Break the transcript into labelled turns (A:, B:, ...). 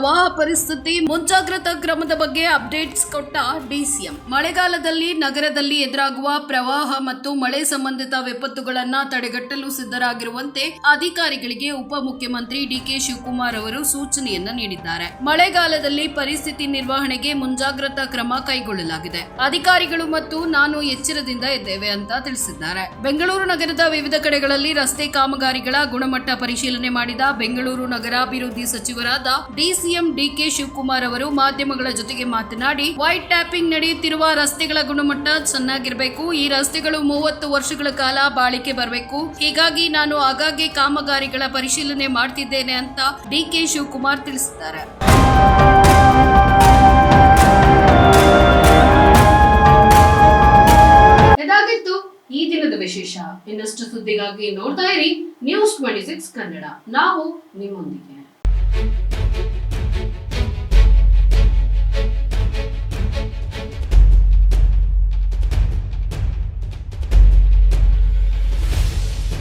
A: ಪ್ರವಾಹ ಪರಿಸ್ಥಿತಿ? ಮುಂಜಾಗ್ರತಾ ಕ್ರಮದ ಬಗ್ಗೆ ಅಪ್ಡೇಟ್ಸ್ ಕೊಟ್ಟ ಡಿಸಿಎಂ ಮಳೆಗಾಲದಲ್ಲಿ ನಗರದಲ್ಲಿ ಎದುರಾಗುವ ಪ್ರವಾಹ ಮತ್ತು ಮಳೆ ಸಂಬಂಧಿತ ವಿಪತ್ತುಗಳನ್ನ ತಡೆಗಟ್ಟಲು ಸಿದ್ಧರಾಗಿರುವಂತೆ ಅಧಿಕಾರಿಗಳಿಗೆ ಉಪಮುಖ್ಯಮಂತ್ರಿ ಡಿಕೆ ಶಿವಕುಮಾರ್ ಅವರು ಸೂಚನೆಯನ್ನ ನೀಡಿದ್ದಾರೆ. ಮಳೆಗಾಲದಲ್ಲಿ ಪರಿಸ್ಥಿತಿ ನಿರ್ವಹಣೆಗೆ ಮುಂಜಾಗ್ರತಾ ಕ್ರಮ ಕೈಗೊಳ್ಳಲಾಗಿದೆ. ಅಧಿಕಾರಿಗಳು ಮತ್ತು ನಾನು ಎಚ್ಚರದಿಂದ ಇದ್ದೇವೆ ಅಂತ ತಿಳಿಸಿದ್ದಾರೆ. ಬೆಂಗಳೂರು ನಗರದ ವಿವಿಧ ಕಡೆಗಳಲ್ಲಿ ರಸ್ತೆ ಕಾಮಗಾರಿಗಳ ಗುಣಮಟ್ಟ ಪರಿಶೀಲನೆ ಮಾಡಿದ ಬೆಂಗಳೂರು ನಗರಾಭಿವೃದ್ಧಿ ಸಚಿವರಾದ ಡಿಸಿಎಂ ಡಿಕೆ ಶಿವಕುಮಾರ್ ಅವರು ಮಾಧ್ಯಮಗಳ ಜೊತೆಗೆ ಮಾತನಾಡಿ, ವೈಟ್ ಟ್ಯಾಪಿಂಗ್ ನಡೆಯುತ್ತಿರುವ ರಸ್ತೆಗಳ ಗುಣಮಟ್ಟ ಚೆನ್ನಾಗಿರಬೇಕು. ಈ ರಸ್ತೆಗಳು ಮೂವತ್ತು ವರ್ಷಗಳ ಕಾಲ ಬಾಳಿಕೆ ಬರಬೇಕು. ಹೀಗಾಗಿ ನಾನು ಆಗಾಗ್ಗೆ ಕಾಮಗಾರಿಗಳ ಪರಿಶೀಲನೆ ಮಾಡ್ತಿದ್ದೇನೆ ಅಂತ ಡಿಕೆ ಶಿವಕುಮಾರ್ ತಿಳಿಸಿದ್ದಾರೆ. ಈ ದಿನದ ವಿಶೇಷ. ಇನ್ನಷ್ಟು ಸುದ್ದಿಗಾಗಿ ನೋಡ್ತಾ ಇರಿ ನ್ಯೂಸ್ ಟ್ವೆಂಟಿ ಸಿಕ್ಸ್ ಕನ್ನಡ ನಾವು ನಿಮ್ಮೊಂದಿಗೆ.